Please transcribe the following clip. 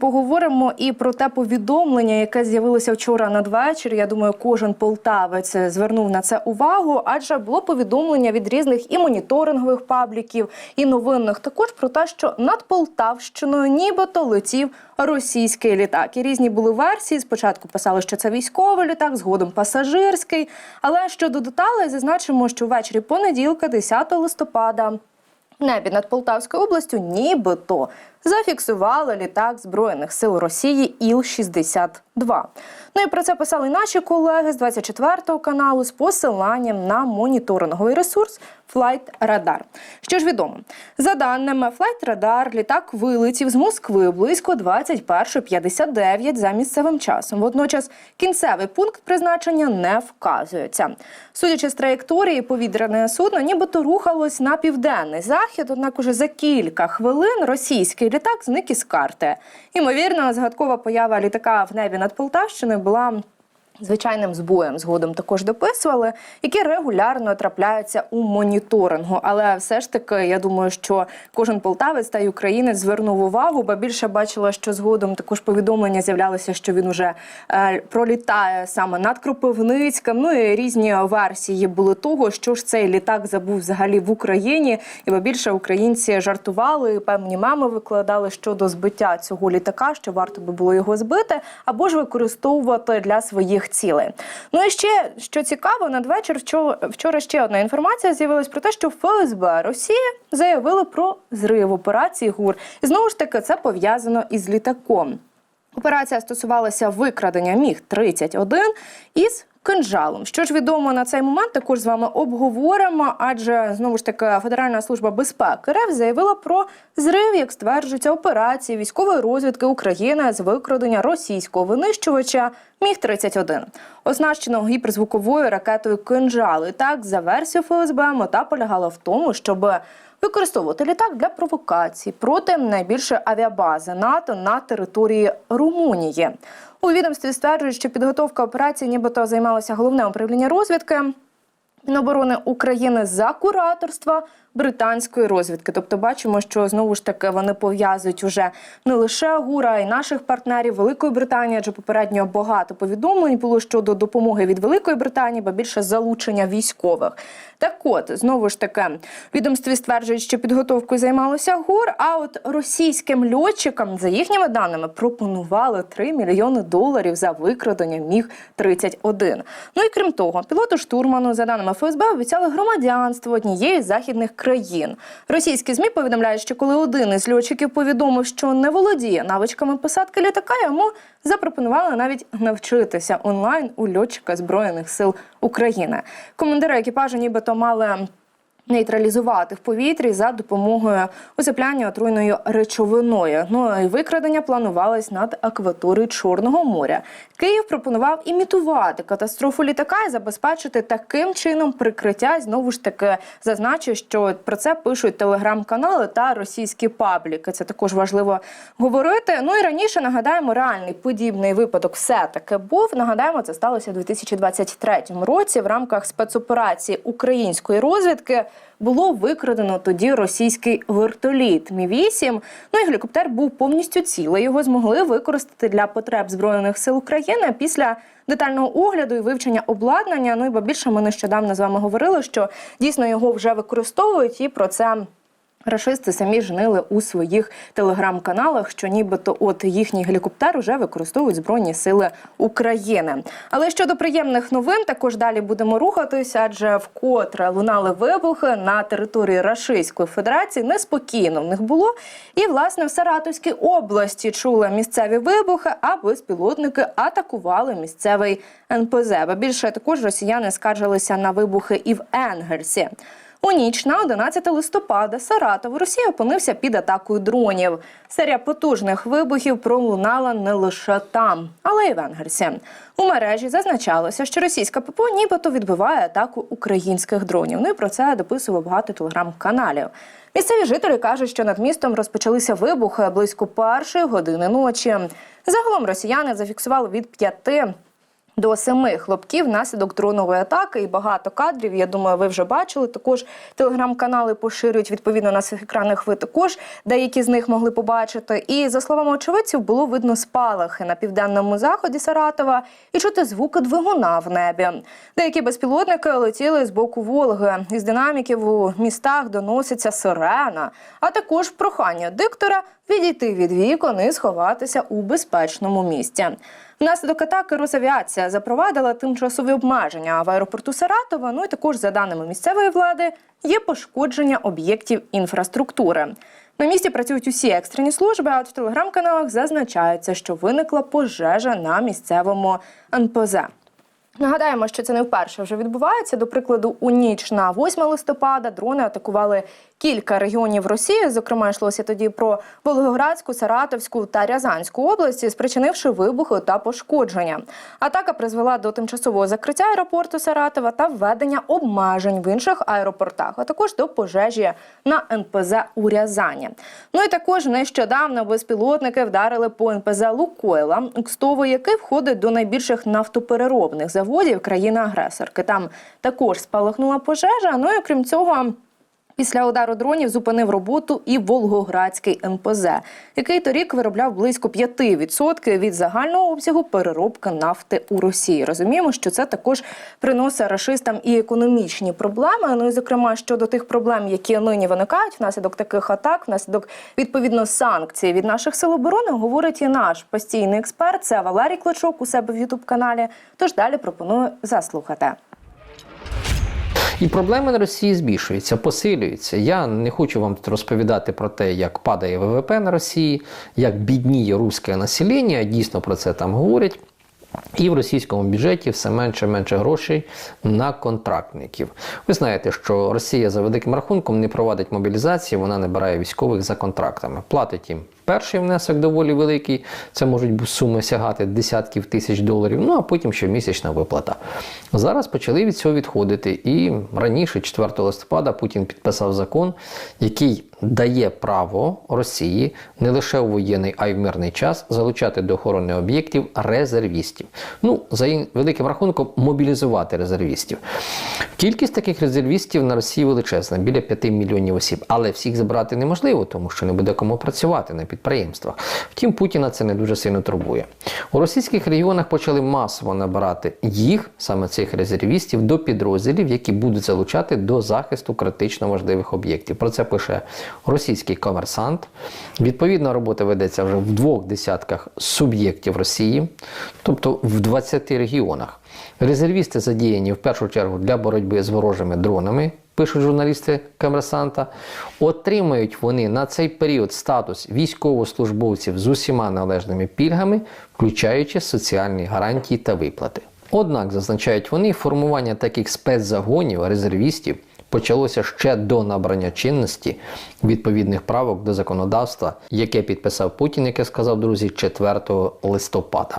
Поговоримо і про те повідомлення, яке з'явилося вчора надвечір. Я думаю, кожен полтавець звернув на це увагу, адже було повідомлення від різних і моніторингових пабліків, і новинних також про те, що над Полтавщиною нібито летів російський літак. І різні були версії. Спочатку писали, що це військовий літак, згодом пасажирський. Але щодо деталей, зазначимо, що ввечері понеділка, 10 листопада. Небі над Полтавською областю нібито зафіксували літак Збройних сил Росії Іл-62. Ну і про це писали наші колеги з 24 каналу з посиланням на моніторинговий ресурс Radar. Що ж відомо, за даними Radar, літак вилетів з Москви близько 21.59 за місцевим часом. Водночас кінцевий пункт призначення не вказується. Судячи з траєкторії, повітряне судно нібито рухалось на південний захід. Однак уже за кілька хвилин російський літак зник із карти. Імовірно, згадкова поява літака в небі над Полтавщиною була. Звичайним збоєм згодом також дописували, які регулярно трапляються у моніторингу. Але все ж таки, я думаю, що кожен полтавець та й українець звернув увагу, бо більше бачила, що згодом також повідомлення з'являлися, що він уже е, пролітає саме над Кропивницьком. Ну і різні версії були того, що ж цей літак забув взагалі в Україні. І бо більше українці жартували, певні меми викладали щодо збиття цього літака, що варто би було його збити, або ж використовувати для своїх цілей. Ну і ще що цікаво, надвечір вчора ще одна інформація з'явилась про те, що ФСБ Росії заявили про зрив операції ГУР. І знову ж таки це пов'язано із літаком. Операція стосувалася викрадення міг 31 із кинжалом. Що ж відомо на цей момент, також з вами обговоримо, адже знову ж таки Федеральна служба безпеки РФ заявила про зрив, як стверджується, операції військової розвідки України з викрадення російського винищувача Міг 31 оснащеного гіперзвуковою ракетою кинжал. І так, за версією ФСБ, мета полягала в тому, щоб використовувати літак для провокацій проти найбільшої авіабази НАТО на території Румунії. У відомстві стверджують, що підготовка операції, нібито займалося головне управління розвідки. Міноборони України за кураторства британської розвідки. Тобто, бачимо, що знову ж таки вони пов'язують уже не лише ГУРа, а й наших партнерів Великої Британії, адже попередньо багато повідомлень було щодо допомоги від Великої Британії, бо більше залучення військових. Так, от знову ж таки, відомстві стверджують, що підготовкою займалося ГУР. А от російським льотчикам, за їхніми даними, пропонували 3 мільйони доларів за викрадення міг 31 Ну і крім того, пілоту штурману, за даними ФСБ, обіцяли громадянство однієї з західних країн. Російські змі повідомляють, що коли один із льотчиків повідомив, що не володіє навичками посадки літака, йому запропонували навіть навчитися онлайн у льотчика збройних сил України. Командири екіпажу, нібито мали. Нейтралізувати в повітрі за допомогою усипляння отруйною речовиною. Ну і викрадення планувалось над акваторією Чорного моря. Київ пропонував імітувати катастрофу літака і забезпечити таким чином прикриття. Знову ж таки зазначу, що про це пишуть телеграм-канали та російські пабліки. Це також важливо говорити. Ну і раніше нагадаємо, реальний подібний випадок все таки був. Нагадаємо, це сталося у 2023 році в рамках спецоперації української розвідки було викрадено тоді російський вертоліт Мі 8 Ну і гелікоптер був повністю цілий. Його змогли використати для потреб збройних сил України після детального огляду і вивчення обладнання. Ну і бо більше ми нещодавно з вами говорили, що дійсно його вже використовують, і про це. Рашисти самі жнили у своїх телеграм-каналах, що нібито от їхній гелікоптер вже використовують збройні сили України. Але щодо приємних новин, також далі будемо рухатися, адже вкотре лунали вибухи на території Рашистської Федерації. Неспокійно в них було. І власне в Саратовській області чули місцеві вибухи, а безпілотники атакували місцевий НПЗ. Ба більше також росіяни скаржилися на вибухи і в Енгельсі. У ніч на 11 листопада Саратов Росія опинився під атакою дронів. Серія потужних вибухів пролунала не лише там, але й в Енгельсі. У мережі зазначалося, що російська ППО нібито відбиває атаку українських дронів. Ну і про це дописував багато телеграм-каналів. Місцеві жителі кажуть, що над містом розпочалися вибухи близько першої години ночі. Загалом росіяни зафіксували від п'яти До семи хлопків внаслідок дронової атаки і багато кадрів. Я думаю, ви вже бачили. Також телеграм-канали поширюють відповідно на своїх екранах. Ви також деякі з них могли побачити. І за словами очевидців, було видно спалахи на південному заході Саратова і чути звуки двигуна в небі. Деякі безпілотники летіли з боку Волги. Із динаміків у містах доноситься сирена, а також прохання диктора відійти від вікон і сховатися у безпечному місці. Внаслідок атаки Росавіація запровадила тимчасові обмеження в аеропорту Саратова. Ну і також, за даними місцевої влади, є пошкодження об'єктів інфраструктури. На місці працюють усі екстрені служби, а от в телеграм-каналах зазначається, що виникла пожежа на місцевому НПЗ. Нагадаємо, що це не вперше вже відбувається. До прикладу, у ніч на 8 листопада дрони атакували кілька регіонів Росії. Зокрема, йшлося тоді про Волгоградську, Саратовську та Рязанську області, спричинивши вибухи та пошкодження. Атака призвела до тимчасового закриття аеропорту Саратова та введення обмежень в інших аеропортах, а також до пожежі на НПЗ у Рязані. Ну і також нещодавно безпілотники вдарили по НПЗ Лукойла, Укстово, який входить до найбільших нафтопереробних заводів країни-агресорки. Там також спалахнула пожежа. Ну і крім цього. Після удару дронів зупинив роботу і Волгоградський МПЗ, який торік виробляв близько 5% від загального обсягу переробки нафти у Росії. Розуміємо, що це також приносить рашистам і економічні проблеми. Ну і зокрема щодо тих проблем, які нині виникають внаслідок таких атак, внаслідок відповідно санкцій від наших сил оборони, говорить і наш постійний експерт. Це Валерій Клочок у себе в Ютуб каналі. Тож далі пропоную заслухати. І проблеми на Росії збільшуються, посилюються. Я не хочу вам розповідати про те, як падає ВВП на Росії, як бідніє руське населення. Дійсно про це там говорять. І в російському бюджеті все менше і менше грошей на контрактників. Ви знаєте, що Росія за великим рахунком не проводить мобілізації, вона не бере військових за контрактами. Платить їм перший внесок доволі великий, це можуть суми сягати десятків тисяч доларів, ну а потім щомісячна виплата. Зараз почали від цього відходити. І раніше, 4 листопада, Путін підписав закон, який дає право Росії не лише у воєнний, а й в мирний час залучати до охорони об'єктів резервістів. Ну, за великим рахунком, мобілізувати резервістів. Кількість таких резервістів на Росії величезна, біля 5 мільйонів осіб. Але всіх забрати неможливо, тому що не буде кому працювати на підприємствах. Втім, Путіна це не дуже сильно турбує. У російських регіонах почали масово набирати їх, саме цих резервістів, до підрозділів, які будуть залучати до захисту критично важливих об'єктів. Про це пише російський комерсант. Відповідна робота ведеться вже в двох десятках суб'єктів Росії, тобто в 20 регіонах. Резервісти задіяні в першу чергу для боротьби з ворожими дронами. Пишуть журналісти комерсанта, отримають вони на цей період статус військовослужбовців з усіма належними пільгами, включаючи соціальні гарантії та виплати. Однак, зазначають вони, формування таких спецзагонів резервістів почалося ще до набрання чинності відповідних правок до законодавства, яке підписав Путін, як я сказав друзі, 4 листопада.